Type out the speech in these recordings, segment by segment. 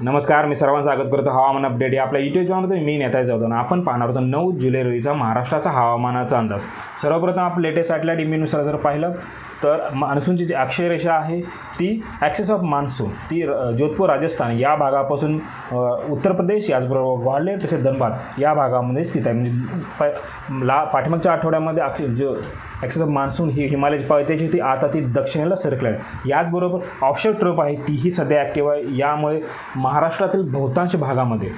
नमस्कार मी सर्वांचं स्वागत करतो हवामान अपडेट या आपल्या युट्यूब चॅनलमध्ये मी नेता जाऊन आपण पाहणार होतो नऊ जुलै रोजीचा महाराष्ट्राचा हवामानाचा अंदाज. सर्वप्रथम आपण लेटेस्ट सॅटेलाईट इमेनुसार जर पाहिलं तर मान्सूनची जी अक्षयरेषा आहे ती ॲक्सेस ऑफ मान्सून ती जोधपूर राजस्थान या भागापासून उत्तर प्रदेश याचबरोबर ग्वाल्हेर तसेच धनबाद या भागामध्ये स्थित आहे. म्हणजे प ला पाठीमागच्या आठवड्यामध्ये अक्ष जो ॲक्सेस ऑफ मान्सून ही हिमालयाची पायथ्याची होती आता ती दक्षिणेला सरकली आहे. याचबरोबर ऑफशोर ट्रप आहे तीही सध्या ॲक्टिव्ह आहे. यामुळे महाराष्ट्रातील बहुतांश भागामध्ये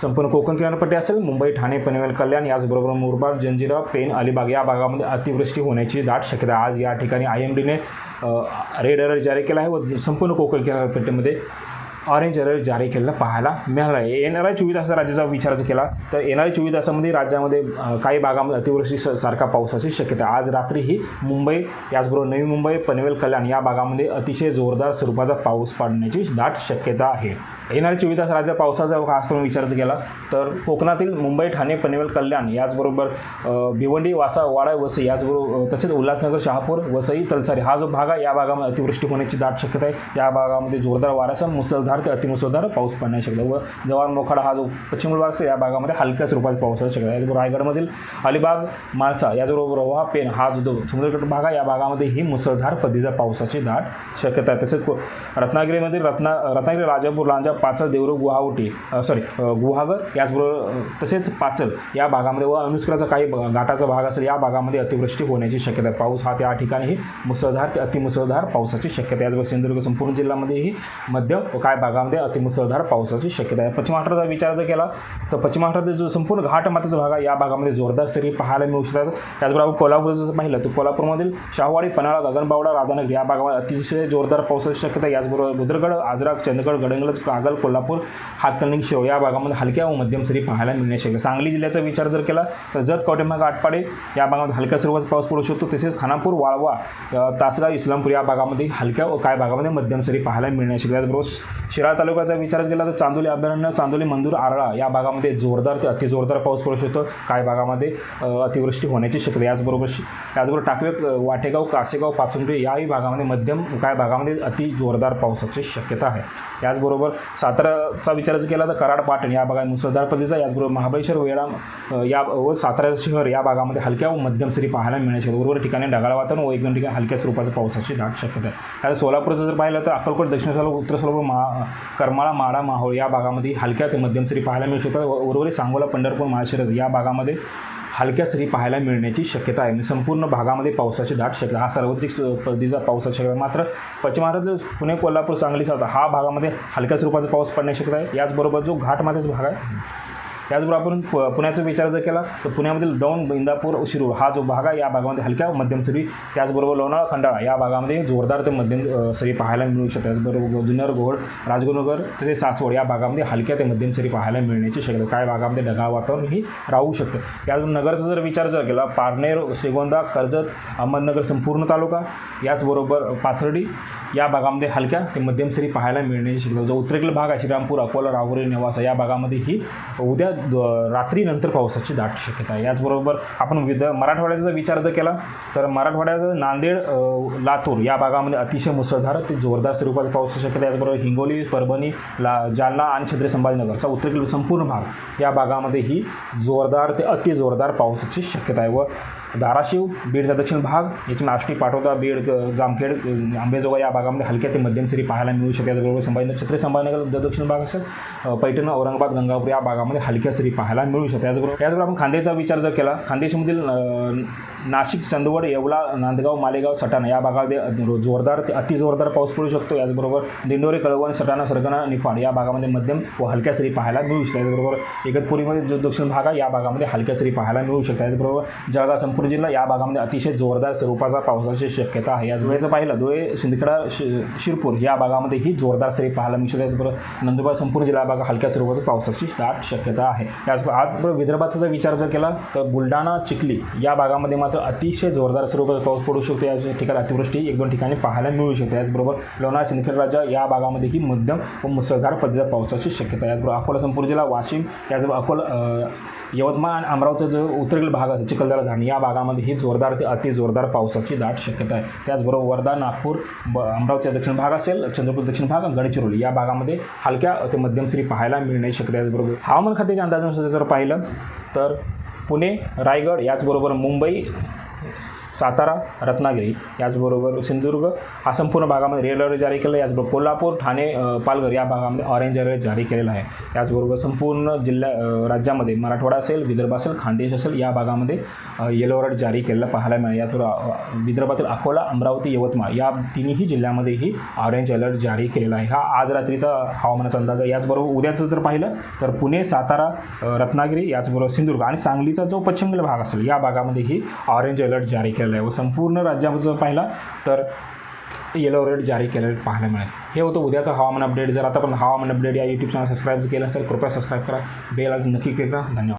संपूर्ण कोकण किनारपट्टी असेल मुंबई ठाणे पनवेल कल्याण याचबरोबर मुरबाड जंजिरा पेन अलिबाग या भागामध्ये अतिवृष्टी होण्याची दाट शक्यता आज या ठिकाणी आय एम डीने रेड अलर्ट जारी केला आहे व संपूर्ण कोकण किनारपट्टीमध्ये ऑरेंज अलर्ट जारी केलेला पाहायला मिळाला आहे येणाऱ्या चोवीस राज्याचा विचार जर केला तर येणाऱ्या चोवीस तासामध्ये राज्यामध्ये काही भागामध्ये अतिवृष्टी स- सारखा पावसाची शक्यता आज रात्रीही मुंबई याचबरोबर नवी मुंबई पनवेल कल्याण या भागामध्ये अतिशय जोरदार स्वरूपाचा पाऊस पडण्याची दाट शक्यता आहे. येणाऱ्या चोवीस तास राज्यात पावसाचा खास करून विचार जर केला तर कोकणातील मुंबई ठाणे पनवेल कल्याण याचबरोबर भिवंडी वासा वाडा वसई याचबरोबर तसेच उल्हासनगर शहापूर वसई तलसारी हा जो भाग आहे या भागामध्ये अतिवृष्टी होण्याची दाट शक्यता आहे. या भागामध्ये जोरदार वाऱ्यासह मुसळधार ते अतिमुसळधार पाऊस पडण्याची शक्यता व जवान मोखाडा हा जो पश्चिम भाग आहे या भागामध्ये हलक्या स्वरूपाचा पाऊस शक्यता आहे याचबरोबर रायगडमधील अलिबाग माळसा याचबरोबर रोहा पेन हा जो समुद्रकट भाग आहे या भागामध्ये ही मुसळधार पद्धतीचा पावसाची दाट शक्यता आहे. तसेच रत्नागिरीमध्ये रत्ना रत्नागिरी राजापूर लांजा पाचल देवरू गुवाहाटी सॉरी गुहागर याचबरोबर तसेच पाचल या भागामध्ये व अनुस्कराचा काही घाटाचा भाग असेल या भागामध्ये अतिवृष्टी होण्याची शक्यता आहे. पाऊस हा त्या ठिकाणीही मुसळधार ते अतिमुसळधार पावसाची शक्यता आहे. याचबरोबर सिंधुदुर्ग संपूर्ण जिल्ह्यामध्येही मध्यम व काय भागामध्ये अतिमुसळधार पावसाची शक्यता आहे. पश्चिम महाराष्ट्राचा विचार जर केला तर पश्चिम महाराष्ट्रातील जो संपूर्ण घाट माताचा भाग आहे या भागामध्ये जोरदार सरी पाहायला मिळू शकतात. त्याचबरोबर कोल्हापूर जर पाहिलं तर कोल्हापूरमधील शाहवाडी पन्हाळा गगनबावडा राधानगर या भागामध्ये अतिशय जोरदार पावसाची शक्यता याचबरोबर बुद्रगड आजरा चंदगड गडंगलज कागल कोल्हापूर हातकणंगले शिव या भागामध्ये हलक्या व मध्यम सरी पाहायला मिळण्याची शक्य सांगली जिल्ह्याचा विचार जर केला तर जत कौटेमाग आटपाडे या भागामध्ये हलक्या स्वरूपात पाऊस पडू शकतो. तसेच खानापूर वाळवा तासगाव इस्लामपूर या भागामध्ये हलक्या व काय भागामध्ये मध्यम सरी पाहायला मिळण्याची त्याचबरोबर शिराळा तालुक्याचा विचार केला तर चांदोली अभयारण्य चांदोली मंदूर आरळा या भागामध्ये जोरदार ते अतिजोरदार पाऊस पडू शकतो. काय भागामध्ये अतिवृष्टी होण्याची शक्यता याचबरोबर याचबरोबर टाकवे वाटेगाव कासेगाव पाचुंबरी याही भागामध्ये मध्यम काय भागामध्ये अति जोरदार पावसाची शक्यता आहे. याचबरोबर साताराचा विचार जर केला तर कराड पाटण या भागात मुसळधार पद्धतीचा याचबरोबर महाबळेश्वर वेळा या व सातारा शहर या भागामध्ये हलक्या व मध्यम सरी पाहायला मिळण्याची बरोबर ठिकाणी ढगाळ वातावरण व एक दोन ठिकाणी हलक्या स्वरूपाचं पावसाची दाट शक्यता आहे. आता सोलापूरचं जर पाहिलं तर अक्कलकोट दक्षिण सोलापूर उत्तर सोलापूर मा करमाळा माडा माहोळ या भागामध्ये हलक्या ते मध्यम सरी पाहायला मिळू शकतात. उर्वरित सांगोला पंढरपूर माळशिरस या भागामध्ये हलक्या सरी पाहायला मिळण्याची शक्यता आहे. म्हणजे संपूर्ण भागामध्ये पावसाची दाट शक्यता हा सार्वत्रिक स- पद्धतीचा पावसाची शक्यता मात्र पश्चिम महाराष्ट्र पुणे कोल्हापूर सांगली साता हा भागामध्ये हलक्या स्वरूपाचा पाऊस पडण्याची शक्यता आहे. याचबरोबर जो घाटमाथ्याचा भाग आहे त्याचबरोबर आपण पु- पुण्याचा विचार जर केला तर पुण्यामधील दौंड इंदापूर शिरूर हा जो भाग आहे या भागामध्ये हलक्या मध्यम सरी त्याचबरोबर लोणावळा खंडाळा या भागामध्ये जोरदार ते मध्यम सरी पाहायला मिळू शकतात. त्याचबरोबर जुन्नर घोड राजगुरुनगर तसेच सासवड या भागामध्ये हलक्या ते मध्यम सरी पाहायला मिळण्याची शक्यता काय भागामध्ये ढगाळ वातावरण ही राहू शकतं. याचबरोबर नगरचा जर विचार जर केला पारनेर श्रीगोंदा कर्जत अहमदनगर संपूर्ण तालुका याचबरोबर पाथर्डी या भागामध्ये हलक्या ते मध्यम सरी पाहायला मिळण्याची शक्यता जो उत्तरेकडील भाग आहे श्रीरामपूर अकोला राहुरी नेवासा. या भागामध्ये ही उद्या द- रात्रीनंतर पावसाची दाट शक्यता आहे. याचबरोबर आपण विद मराठवाड्याचा विचार जर केला तर मराठवाड्याचं नांदेड लातूर या भागामध्ये अतिशय मुसळधार ते जोरदार स्वरूपाचा पाऊस शक्यता आहे. याचबरोबर हिंगोली परभणी ला जालना आणि छत्रपती संभाजीनगरचा उत्तरेकडील संपूर्ण भाग या भागामध्ये ही जोरदार ते अति जोरदार पावसाची शक्यता आहे व धाराशिव बीडचा दक्षिण भाग याची नाष्टी पाठवता बीड जामखेड अ, आंबेजोगाई या भागामध्ये हलक्या ते मध्यम सरी पाहायला मिळू शकते त्याचबरोबर संभाजीनगर छत्रपती संभाजीनगर जो दक्षिण भाग असेल पैठण औरंगाबाद गंगापूर या भागामध्ये हलक्या सरी पाहायला मिळू शकते त्याचबरोबर त्याचबरोबर आपण खांदेचा विचार जर केला खानदेशमधील नाशिक चंदवड येवला नांदगाव मालेगाव सटाणा या भागामध्ये जोरदार ते अतिजोरदार पाऊस पडू शकतो. याचबरोबर दिंडोरी कळवण सटाणा सरगणा निफाड या भागामध्ये मध्यम व हलक्या सरी पाहायला मिळू शकतात. त्याचबरोबर इगतपुरीमध्ये जो दक्षिण भाग आहे या भागामध्ये हलक्या सरी पाहायला मिळू शकतात. त्याचबरोबर जळगाव संपूर्ण जिल्हा या भागामध्ये अतिशय जोरदार स्वरूपाचा पावसाची शक्यता आहे. या धुळेचं पाहिलं धुळे शिंदखेडा शि शिरपूर या भागामध्ये ही जोरदार सरी पाहायला मिळू शकते त्याचबरोबर नंदुरबार संपूर्ण जिल्हा भाग हलक्या स्वरूपाचा पावसाची दाट शक्यता आहे. त्याचबरोबर आज विदर्भाचा जर विचार जर केला तर बुलढाणा चिखली या भागामध्ये मात्र तर अतिशय जोरदार स्वरूपात पाऊस पडू शकतो. या ठिकाणी अतिवृष्टी एक दोन ठिकाणी पाहायला मिळू शकते. याचबरोबर लोणार सिंदखेड राजा या भागामध्येही मध्यम व मुसळधार पद्धतीच्या पावसाची शक्यता आहे. याचबरोबर अकोला संपूर्ण जिल्हा वाशिम याचबरोबर अकोला यवतमाळ आणि अमरावतीचा जो उत्तरेकडील भाग आहे चिखलदरा धान या भागामध्ये ही जोरदार ते अति जोरदार पावसाची दाट शक्यता आहे. त्याचबरोबर वर्धा नागपूर ब अमरावतीचा दक्षिण भाग असेल चंद्रपूर दक्षिण भाग गडचिरोली या भागामध्ये हलक्या ते मध्यम सरी पाहायला मिळण्याची शक्यता आहे त्याचबरोबर हवामान खात्याच्या अंदाजानुसार जर पाहिलं तर पुणे रायगड याचबरोबर मुंबई सातारा रत्नागिरी याचबरोबर सिंधुदुर्ग हा संपूर्ण भागामध्ये रेड अलर्ट जारी केला याचबरोबर कोल्हापूर ठाणे पालघर या भागामध्ये ऑरेंज अलर्ट जारी केलेला आहे. याचबरोबर संपूर्ण जिल्हा राज्यामध्ये मराठवाडा असेल विदर्भ असेल खानदेश असेल या भागामध्ये येलो अलर्ट जारी केलेला पाहायला मिळेल. याचबरोबर विदर्भातील अकोला अमरावती यवतमाळ या तिन्ही जिल्ह्यामध्येही ऑरेंज अलर्ट जारी केलेला आहे. हा आज रात्रीचा हवामानाचा अंदाज आहे. याचबरोबर उद्याचं जर पाहिलं तर पुणे सातारा रत्नागिरी याचबरोबर सिंधुदुर्ग आणि सांगलीचा जो पश्चिम भाग असेल या भागामध्येही ऑरेंज अलर्ट जारी केलेला आहे. व संपूर्ण राज्यामध्ये जर पाहिला तर येलो रेड जारी केलेलं पाहायला मिळेल. हे होतं उद्याचं हवामान अपडेट जर आता पण हवामान अपडेट या यूट्यूब चॅनल सबस्क्राईब केलं असेल कृपया सबस्क्राईब करा. बेल नक्की करा. धन्यवाद.